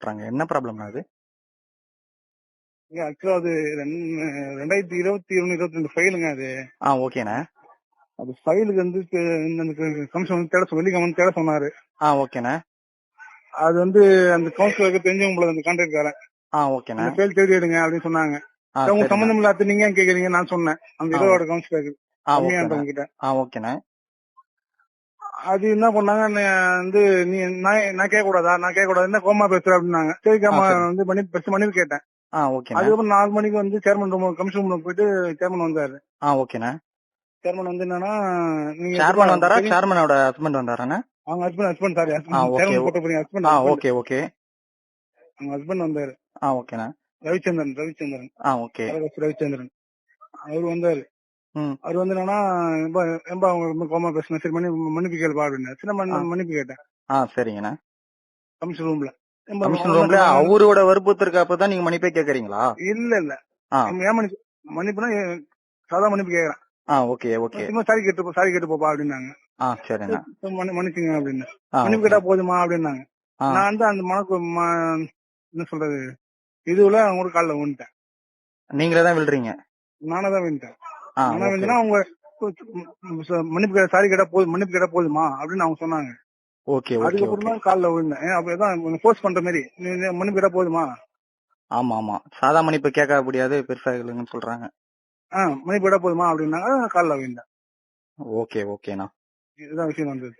சொல்றாங்க என்ன ப்ராப்ளம்னா அது? ஆக்சுவலா அது ரெண்டு- ரெண்டாயிரத்தி இருபத்தி ஒண்ணு இருபத்தி ரெண்டு ஃபைலுங்க அது. ஆ ஓகேண்ணே அது ஃபைலுக்கு வந்து கமிஷன் வந்து தேட சொ- வெள்ளிக்கிழமை வந்து தேட சொன்னாரு. ஆ ஓகேண்ணே அது வந்து அந்த கவுன்சிலருக்கு தெரிஞ்சவங்க அந்த கான்ட்ராக்ட் ஆ ஓகேண்ணே ஃபைல் தேடி எடுங்க அப்படின்னு சொன்னாங்க. அவங்க. சம்பந்தம் இல்லாத நீங்க கேக்குறீங்க நான் சொன்னேன். அந்த. இருபது கவுன்சிலருக்கு ஆ ஓகேண்ணே கம்மியானவங்க கிட்ட ஆ ஓகேண்ணே அது என்ன பண்ணாங்க வந்து நீ நான் நான் கேட்க கூடாதா நான் கேட்க கூடாது என்ன கோமா பேசுற அப்படின்னாங்க. சரி அம்மா ஆ, சரி. வந்து பண்ணி பெருசு மன்னிப்பு கேட்டேன். ஆ அதுக்கப்புறம் நாலு மணிக்கு வந்து சேர்மன் ரூம் கமிஷன் ரூம் போயிட்டு சேர்மன் வந்தாரு. ஆ ஓகேண்ணே. சேர்மன் வந்து என்னன்னா நீங்க சேர்மன் வந்தாரா? சேர்மனோட ஹஸ்பண்ட் வந்தாராண்ணே? அவங்க ஹஸ்பண்ட் ஹஸ்பண்ட் சாரி ஆ, சேர்மன். போட்ட போறீங்க ஆ ஹஸ்பண்ட் ஓகே ஓகே. அவங்க ஹஸ்பண்ட் வந்தாரு. ஆ ஓகேண்ணே. ரவிச்சந்திரன் ரவிச்சந்திரன். ஆ ஓகே. ரவிச்சந்திரன். அவர் வந்தாரு. அவர் வந்து என்னன்னா ரொம்ப அவங்க ரொம்ப கோமா பேசுன சரி மன்னி மன்னிப்பு கேள்பா அப்படின்னு சரி நான் மன்னிப்பு கேட்டேன். ஆ சரிங்கண்ணே. கமிஷன் ரூம்ல. கமிஷன் ரூம்ல அவரோட வற்புறுத்தலுக்கு தான் நீங்க மன்னிப்பே கேக்குறீங்களா இல்ல இல்ல. ஏன் மன்னிப்பு மன்னிப்புனா சாதா மன்னிப்பு கேக்குறேன் ஆ ஓகே ஓகே. சாரி கேட்டு சாரி கேட்டு போப்பா அப்படின்னாங்க. ஆ சரிண்ணே சரி, மன்னி- மன்னிச்சுங்க அப்படின்னு மன்னிப்பு கேட்டா போதுமா அப்படின்னாங்க. நான் வந்து அந்த மனக்கு என்ன சொல்றது இதுல அவங்க கூட காலில் விழுந்துட்டேன். நீங்களே தான் விழுறீங்க. நானே தான் விழுந்துட்டேன். விழுந்தா அவங்க மன்னிப்பு சாரி கேட்டா போதும் மன்னிப்பு கேட்டா போதுமா? அப்படின்னு அவங்க சொன்னாங்க. ஓகே அதுக்கப்புறம் தான் காலில் விழுந்தேன். அப்படிதான் போஸ்ட் பண்ற மாதிரி மன்னிப்பு கேட்டா போதுமா? ஆமா ஆமா. சாதா மன்னிப்பு கேட்க முடியாது பெருசா இல்லைங்கன்னு சொல்றாங்க. ஆ மன்னிப்பு கேட்டா போதுமா? அப்படின்னாங்க. காலில் விழுந்தேன். ஓகே ஓகேண்ணா இதுதான் விஷயம் வந்தது